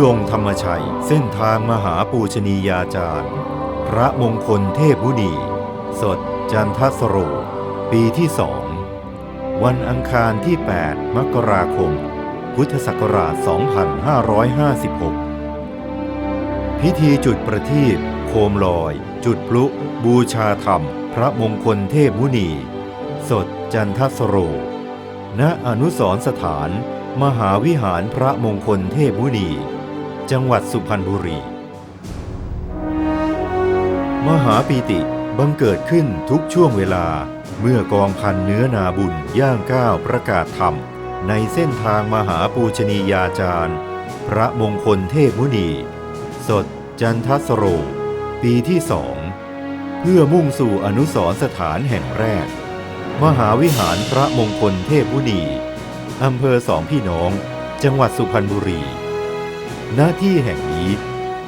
ดงธรรมชัย เส้นทางมหาปูชนียาจารย์ พระมงคลเทพมุนีสดจันทสโร ปีที่สอง วันอังคารที่ 8 มกราคม พุทธศักราช 2556 พิธีจุดประทีปโคมลอย จุดพลุบูชาธรรม พระมงคลเทพมุนี สดจันทสโร ณอนุสรสถาน มหาวิหารพระมงคลเทพมุนี จังหวัดสุพรรณบุรี มหาปีติบังเกิดขึ้นทุกช่วงเวลา เมื่อกองพันเนื้อนาบุญย่างก้าวประกาศธรรม ในเส้นทางมหาปูชนียาจารย์ พระมงคลเทพมุนี สดจันทสโร ปีที่สองเพื่อมุ่งสู่อนุสรสถานแห่งแรก มหาวิหารพระมงคลเทพมุนีอำเภอสองพี่น้อง จังหวัดสุพรรณบุรี หน้าที่แห่งนี้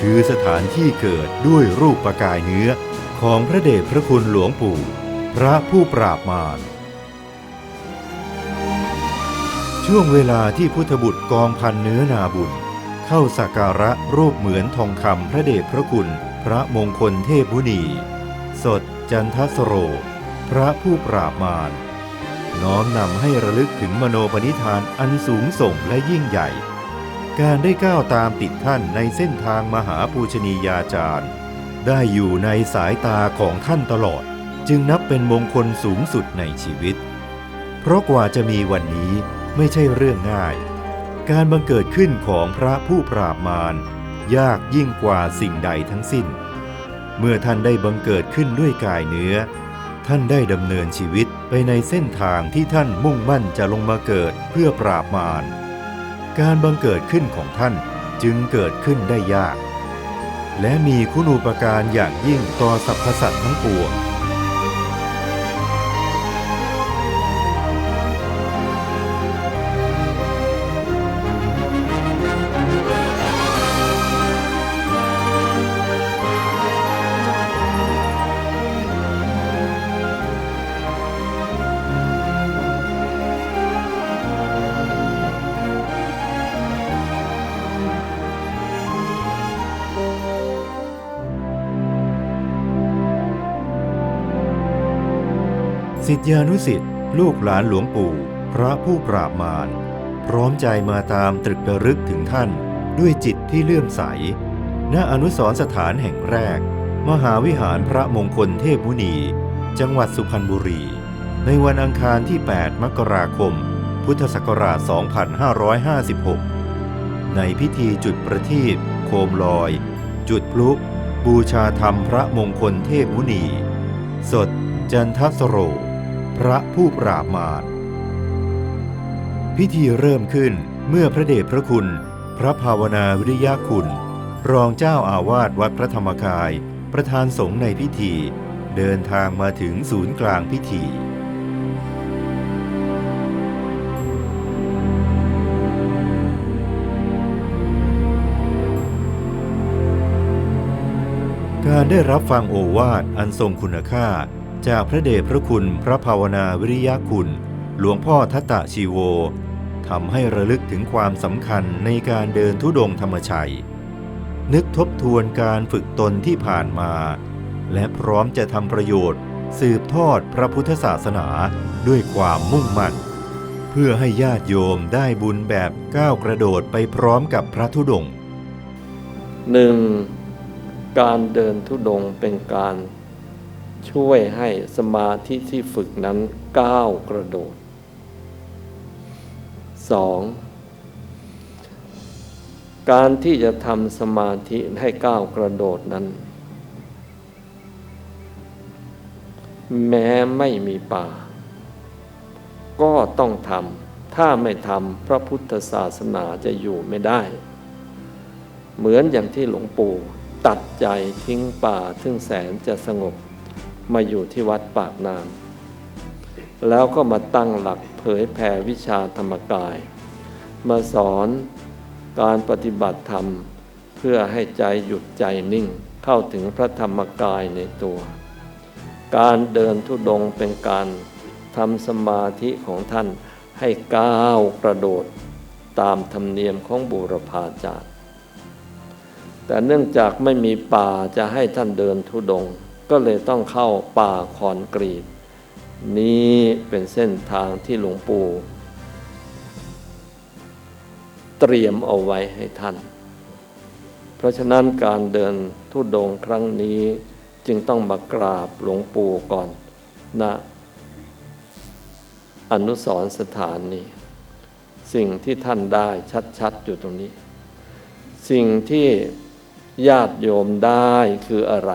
คือสถานที่เกิดด้วยรูปประกายเนื้อของพระเดชพระคุณหลวงปู่ พระผู้ปราบมารช่วงเวลาที่พุทธบุตรกองพันเนื้อนาบุญ เข้าสักการะรูปเหมือนทองคำพระเดชพระคุณ พระมงคลเทพมุนี สดจันทสโร พระผู้ปราบมารน้อมนำให้ระลึกถึงมโนปณิธานอันสูงส่งและยิ่งใหญ่ การได้ก้าวตามติดท่านในเส้นทางมหาปูชนียาจารย์ ได้อยู่ในสายตาของท่านตลอด จึงนับเป็นมงคลสูงสุดในชีวิต เพราะกว่าจะมีวันนี้ไม่ใช่เรื่องง่าย การบังเกิดขึ้นของพระผู้ปราบมารยากยิ่งกว่าสิ่งใดทั้งสิ้น เมื่อท่านได้บังเกิดขึ้นด้วยกายเนื้อ ท่านได้ดำเนินชีวิตไปในเส้นทางที่ท่านมุ่งมั่นจะลงมาเกิดเพื่อปราบมาร การบังเกิดขึ้นของท่านจึงเกิดขึ้นได้ยาก และมีคุณูปการอย่างยิ่งต่อสรรพสัตว์ทั้งปวง สิทธิานุสิทธิ์ลูกหลานหลวงปู่พระผู้ปราบมารพร้อมใจมาตามตรึกระลึกถึงท่านด้วยจิตที่เลื่อมใส ณอนุสรสถานแห่งแรก มหาวิหารพระมงคลเทพมุนี จังหวัดสุพรรณบุรี ในวันอังคารที่ 8 มกราคม พุทธศักราช 2556 ในพิธีจุดประทีปโคมลอย จุดพลุบูชาธรรมพระมงคลเทพมุนี สดจันทสโร พระผู้ปราบมารพิธีเริ่มขึ้นเมื่อพระเดชพระคุณ พระภาวนาวิริยาคุณ รองเจ้าอาวาสวัดพระธรรมกาย ประธานสงฆ์ในพิธี เดินทางมาถึงศูนย์กลางพิธีการได้รับฟังโอวาทอันทรงคุณค่า จากพระเดชพระคุณพระภาวนาวิริยะคุณ หลวงพ่อทัตตะชีโวทำให้ระลึกถึงความสำคัญในการเดินทุดงค์ธรรมชัย นึกทบทวนการฝึกตนที่ผ่านมา และพร้อมจะทำประโยชน์ สืบทอดพระพุทธศาสนาด้วยความมุ่งมั่น เพื่อให้ญาติโยมได้บุญแบบก้าวกระโดดไปพร้อมกับพระธุดงค์ หนึ่งการเดินทุดงค์เป็นการ ช่วยให้สมาธิที่ฝึกนั้นก้าวกระโดดสองการที่จะทำสมาธิให้ก้าวกระโดดนั้น แม้ไม่มีป่า ก็ต้องทำถ้าไม่ทำพระพุทธศาสนาจะอยู่ไม่ได้ เหมือนอย่างที่หลวงปู่ตัดใจทิ้งป่าทึ่งแสนจะสงบ มาอยู่ที่วัดปากน้ำแล้วก็มาตั้งหลักเผยแผ่วิชาธรรมกาย มาสอนการปฏิบัติธรรม เพื่อให้ใจหยุดใจนิ่งเข้าถึงพระธรรมกายในตัว การเดินทุดงค์เป็นการทำสมาธิของท่านให้ก้าวกระโดดตามธรรมเนียมของบูรพาจารย์ แต่เนื่องจากไม่มีป่าจะให้ท่านเดินทุดงค์ ก็เลยต้องเข้าป่าคอนกรีต นี้เป็นเส้นทางที่หลวงปู่เตรียมเอาไว้ให้ท่าน เพราะฉะนั้นการเดินทุดงครั้งนี้จึงต้องมากราบหลวงปู่ก่อนนะอนุสรสถานนี้ สิ่งที่ท่านได้ชัดๆอยู่ตรงนี้ สิ่งที่ญาติโยมได้คืออะไร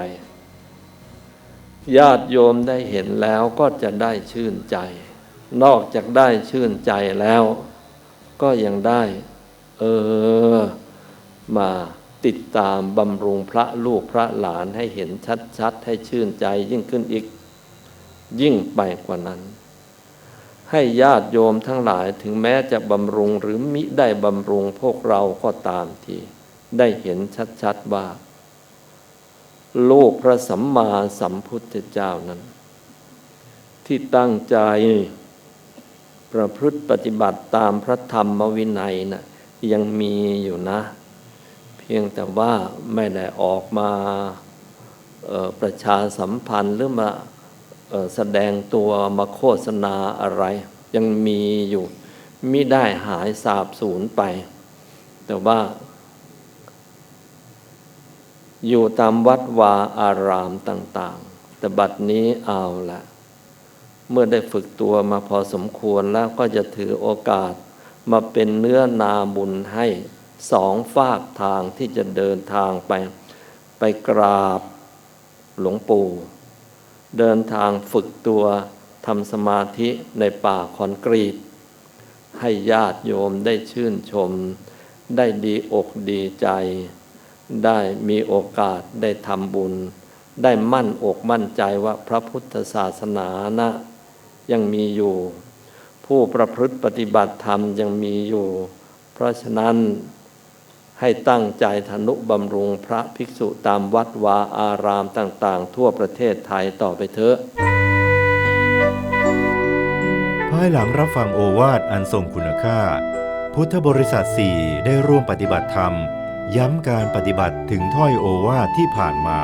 ญาติโยมได้เห็นแล้วก็จะได้ชื่นใจ นอกจากได้ชื่นใจแล้ว ก็ยังได้ เออ มาติดตามบำรุงพระลูกพระหลานให้เห็นชัดๆ ให้ชื่นใจยิ่งขึ้นอีก ยิ่งไปกว่านั้น ให้ญาติโยมทั้งหลายถึงแม้จะบำรุงหรือมิได้บำรุงพวกเราก็ตามทีได้เห็นชัดๆว่า ลูกพระสัมมาสัมพุทธเจ้านั้น ที่ตั้งใจประพฤติปฏิบัติตามพระธรรมวินัยนะ่ะยังมีอยู่นะ เพียงแต่ว่าไม่ได้ออกมาประชาสัมพันธ์หรือมาอแสดงตัวมาโฆษณาอะไร ยังมีอยู่มิได้หายสาบสูญไป แต่ว่า อยู่ตามวัดวาอารามต่างๆ แต่บัดนี้เอาละเมื่อได้ฝึกตัวมาพอสมควรแล้วก็จะถือโอกาสมาเป็นเนื้อนาบุญให้สองฝากทางที่จะเดินทางไป ไปกราบหลวงปู่ เดินทางฝึกตัวทำสมาธิในป่าคอนกรีต ให้ญาติโยมได้ชื่นชม ได้ดีอกดีใจ ได้มีโอกาสได้ทำบุญ ได้มั่นอกมั่นใจว่าพระพุทธศาสนานะยังมีอยู่ ผู้ประพฤติปฏิบัติธรรมยังมีอยู่ เพราะฉะนั้นให้ตั้งใจธนุบำรุงพระภิกษุตามวัดวาอารามต่างๆ ทั่วประเทศไทยต่อไปเถอะภายหลังรับฟังโอวาทอันทรงคุณค่า พุทธบริษัทสี่ได้ร่วมปฏิบัติธรรม ย้ำการปฏิบัติถึงถ้อยโอวาทที่ผ่านมา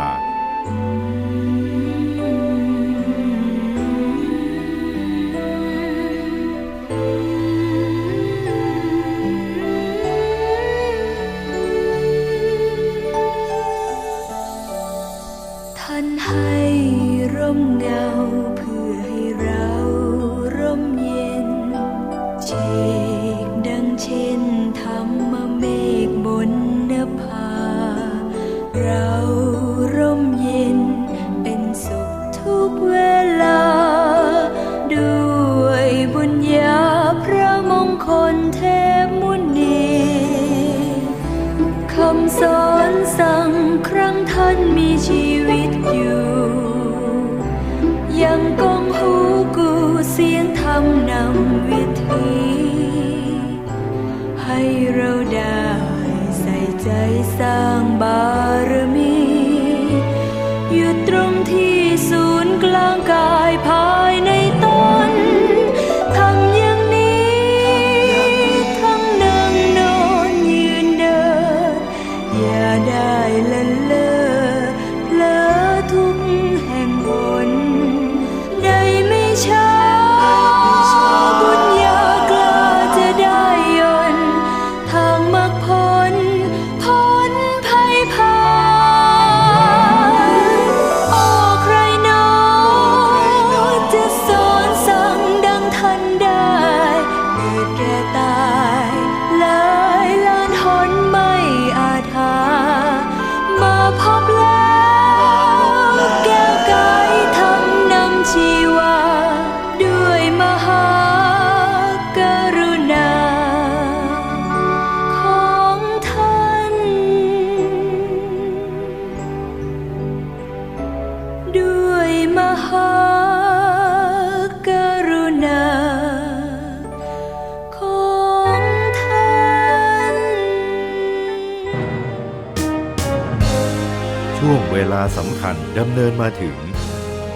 าสำคัญดำเนินมาถึง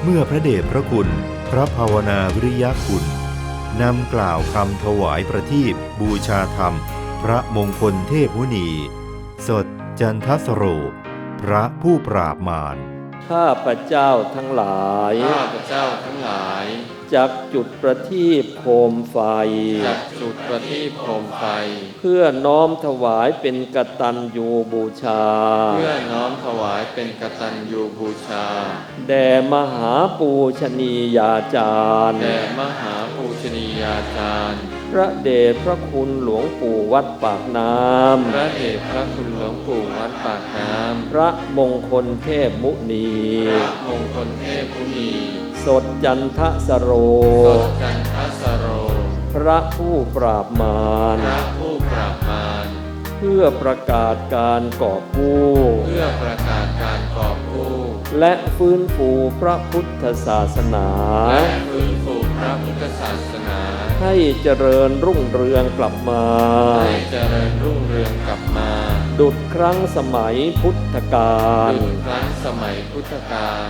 เมื่อพระเดชพระคุณ พระภาวนาวิริยคุณนำกล่าวคำถวายประทีปบูชาธรรม พระมงคลเทพมุนี สดจันทสโร พระผู้ปราบมารข้าพระเจ้าทั้งหลาย ข้าพเจ้าทั้งหลาย จักจุดประทีปโคมไฟ จักจุดประทีปโคมไฟ เพื่อน้อมถวายเป็นกตัญญูบูชา เพื่อน้อมถวายเป็นกตัญญูบูชา แด่มหาปูชนียาจารย์ แด่มหาปูชนียาจารย์ พระเดชพระคุณหลวงปู่วัดปากน้พระเดชพระคุณหลวงปู่วัดปากน้ำ พระมงคลเทพมุนีำพระมงคลเทพมุนี สดจันทสโร สดจันทสโร พระผู้ปราบมารพระผู้ปราบมารเพื่อประกาศการกอบกู้ เพื่อประกาศการกอบกู้ และฟื้นฟูพระพุทธศาสนา และฟื้นฟูพระพุทธศาสนา ให้เจริญรุ่งเรืองกลับมา ให้เจริญรุ่งเรืองกลับมา ดุดครั้งสมัยพุทธกาลดุจครั้งสมัยพุทธกาล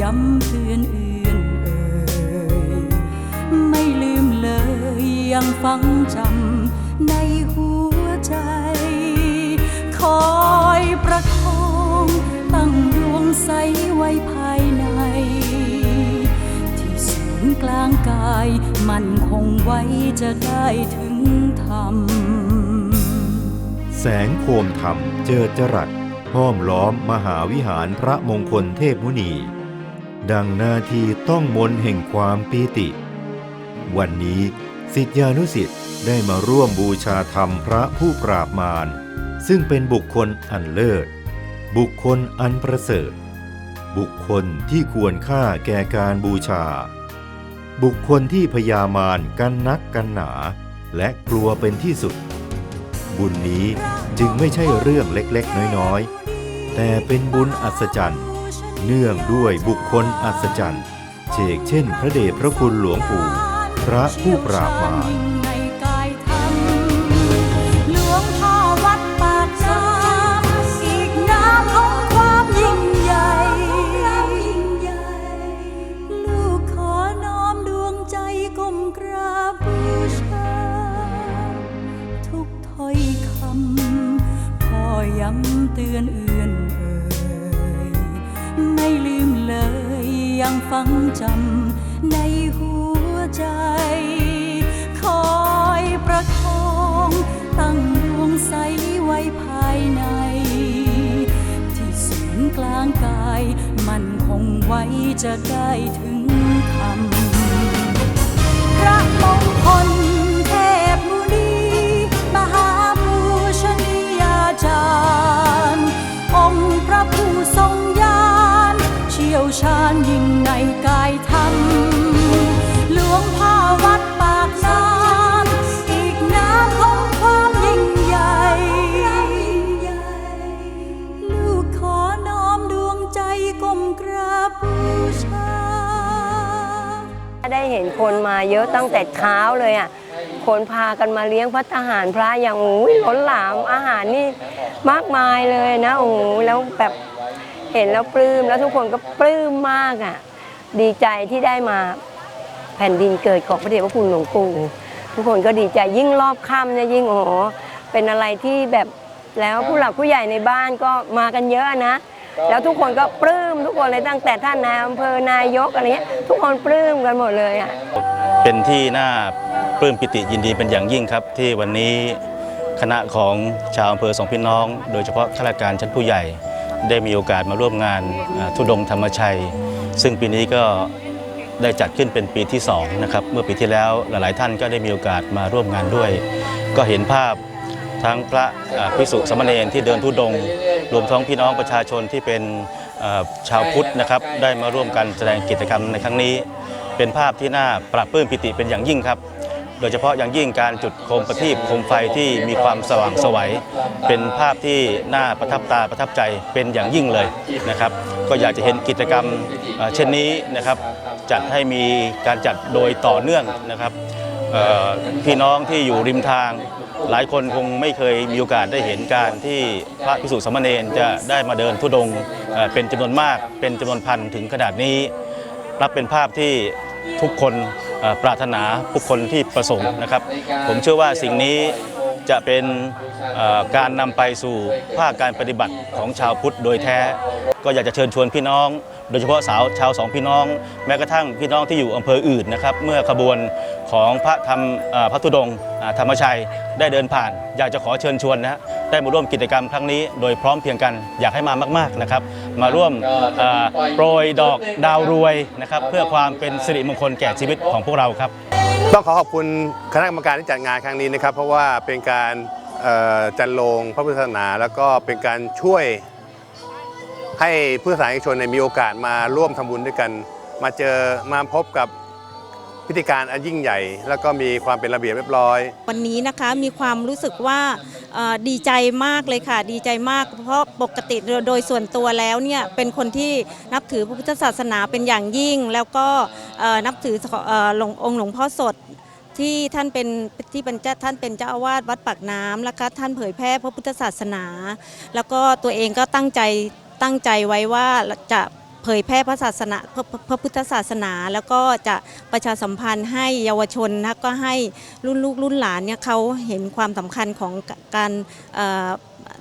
ย้ำเตือนเอื่นเอ่ยไม่ลืมเลยยังฟังจำในหัวใจ คอยประคองตั้งดวงใสไว้ภายใน ที่ศูนย์กลางกายมันคงไว้จะได้ถึงธรรม แสงโคมธรรมเจิดจรัสห้อมล้อมมหาวิหารพระมงคลเทพมุนี ดังนาทีต้องมนแห่งความปีติ วันนี้สิทธิานุสิทธิ์ได้มาร่วมบูชาธรรมพระผู้ปราบมารซึ่งเป็นบุคคลอันเลิศ บุคคลอันประเสริฐ บุคคลที่ควรค่าแก่การบูชา บุคคลที่พยามารกันนักกันหนา และกลัวเป็นที่สุด บุญนี้จึงไม่ใช่เรื่องเล็กๆ น้อยๆ แต่เป็นบุญอัศจรรย์ เนื่องด้วยบุคคลอัศจรรย์เชกเช่นพระเดชพระคุณหลวงปู่ พระผู้ปราบมารหลวงพ่อวัดปากน้ำอีกน้ำของความยิ่งใหญ่ลูกขอน้อมดวงใจก้มกาบูชาทุกถ้อยคำพ่อย้ำเตือนเอื่อน ยังฟังจำในหัวใจ คอยประคองตั้งดวงใสไว้ภายใน ที่ศูนย์กลางกาย มันคงไว้จะได้ถึงธรรมพระมงคลเทพมุนีมหาปูชนียาจารย์ องค์พระผู้ทรงญาณเชี่ยวชาญยิ่ง กายธรรมหลวงพ่อวัดปากน้ำอีกน้ำของความยิ่งใหญ่ ลูกขอน้อมดวงใจก้มกราบบูชา ได้เห็นคนมาเยอะตั้งแต่เช้าเลยอะ คนพากันมาเลี้ยงพัฒหารพระอย่างโอ้ยล้นหลามอาหารนี่มากมายเลยนะโอ้โหแล้วแบบเห็นแล้วปลื้มแล้วทุกคนก็ปลื้มมากอะ ดีใจที่ได้มาแผ่นดินเกิดของพระเดชพระคุณหลวงปู่ทุกคนก็ดีใจยิ่งรอบค่ำเนี่ยยิ่งโอ้โหเป็นอะไรที่แบบแล้วผู้หลักผู้ใหญ่ในบ้านก็มากันเยอะนะ แล้วทุกคนก็ปลื้มทุกคนเลยตั้งแต่ท่านนายอำเภอนายกอะไรเงี้ยทุกคนปลื้มกันหมดเลยอะเป็นที่น่าปลื้มปิติยินดีเป็นอย่างยิ่งครับ ที่วันนี้คณะของชาวอำเภอสองพี่น้อง โดยเฉพาะข้าราชการชั้นผู้ใหญ่ ได้มีโอกาสมาร่วมงานอ่าธุดงค์ธรรมชัย ซึ่งปีนี้ก็ได้จัดขึ้นเป็นปีที่2นะครับเมื่อปีที่แล้วหลายๆท่านก็ได้มีโอกาสมาร่วมงานด้วย ก็เห็นภาพทั้งพระอ่าภิกษุสามเณรที่เดินทุดง รวมทั้งพี่น้องประชาชนที่เป็นชาวพุทธนะครับได้มาร่วมกันแสดงกิจกรรมในครั้งนี้ เป็นภาพที่น่าปรับปลื้มปิติเป็นอย่างยิ่งครับ โดยเฉพาะอย่างยิ่งการจุดโคมประทีปโคมไฟที่มีความสว่างสวัย เป็นภาพที่น่าประทับตาประทับใจเป็นอย่างยิ่งเลยนะครับ ก็อยากจะเห็นกิจกรรมเช่นนี้นะครับ จัดให้มีการจัดโดยต่อเนื่องนะครับพี่น้องที่อยู่ริมทาง หลายคนคงไม่เคยมีโอกาสได้เห็นการที่พระพิสุสามเณรจะได้มาเดินทุดงเป็นจำนวนมากเป็นจำนวนพันถึงขนาดนี้รับเป็นภาพที่ทุกคน ปรารถนาทุกคนที่ประสงค์นะครับ ผมเชื่อว่าสิ่งนี้จะเป็นอ่อการนำไปสู่ภาคการปฏิบัติของชาวพุทธโดยแท้ ก็อยากจะเชิญชวนพี่น้อง โดยเฉพาะสาวชาวสองพี่น้อง แม้กระทั่งพี่น้องที่อยู่อำเภออื่นนะครับ เมื่อขบวนของพระธรรมพระธุดงธรรมชัยได้เดินผ่าน อยากจะขอเชิญชวนนะฮะได้มาร่วมกิจกรรมครั้งนี้ โดยพร้อมเพียงกันอยากให้มามาก ๆนะครับ มาร่วมโปรยดอกดาวรวยนะครับเพื่อความเป็นสิริมงคลแก่ชีวิตของพวกเราครับ ต้องขอขอบคุณคณะกรรมการที่จัดงานครั้งนี้นะครับ เพราะว่าเป็นการจันลงพระพุทธศาสนา แล้วก็เป็นการช่วยให้ผู้สาธารนิกชนเนี่ยมีโอกาสมาร่วมทำบุญด้วยกัน มาเจอมาพบกับ พิธีการอันยิ่งใหญ่ แล้วก็มีความเป็นระเบียบเรียบร้อย วันนี้นะคะมีความรู้สึกว่าดีใจมากเลยค่ะ ดีใจมาก เพราะปกติโดยส่วนตัวแล้วเนี่ยเป็นคนที่นับถือพระพุทธศาสนาเป็นอย่างยิ่ง แล้วก็นับถือเอ่อหลวงองค์หลวงพ่อสดที่ท่านเป็นที่เป็นเจ้าท่านเป็นเจ้าอาวาสวัดปากน้ำแล้วก็ท่านเผยแพร่พระพุทธศาสนา แล้วก็ตัวเองก็ตั้งใจตั้งใจไว้ว่าจะ เผยแพร่พระศาสนาพระพระพระพุทธศาสนา แล้วก็จะประชาสัมพันธ์ให้เยาวชนนะก็ให้รุ่นลูกรุ่นหลานเนี่ยเขาเห็นความสำคัญของการ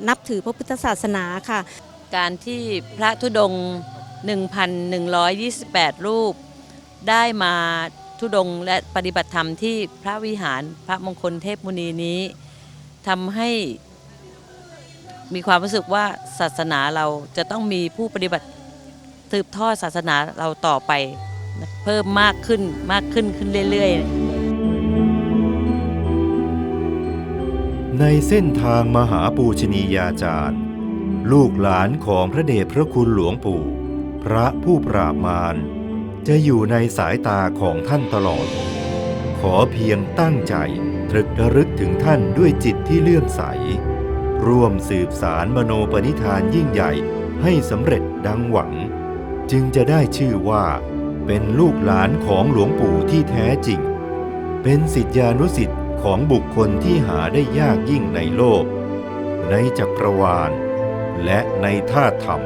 นับถือพระพุทธศาสนาค่ะ การที่พระธุดงค์1,128 รูป ได้มาธุดงค์และปฏิบัติธรรมที่พระวิหารพระมงคลเทพมุนีนี้ทำให้มีความรู้สึกว่าศาสนาเราจะต้องมีผู้ปฏิบัติ สืบทอดศาสนาเราต่อไป เพิ่มมากขึ้นมากขึ้นขึ้นเรื่อยๆ ในเส้นทางมหาปูชนียาจารย์ ลูกหลานของพระเดชพระคุณหลวงปู่ พระผู้ปราบมารจะอยู่ในสายตาของท่านตลอด ขอเพียงตั้งใจตรึกระลึกถึงท่านด้วยจิตที่เลื่อมใส ร่วมสืบสารมโนปณิธานยิ่งใหญ่ให้สำเร็จดังหวัง จึงจะได้ชื่อว่า เป็นลูกหลานของหลวงปู่ที่แท้จริง เป็นสิทธิานุสิทธิ์ของบุคคลที่หาได้ยากยิ่งในโลก ในจักรวาล และในธาตุธรรม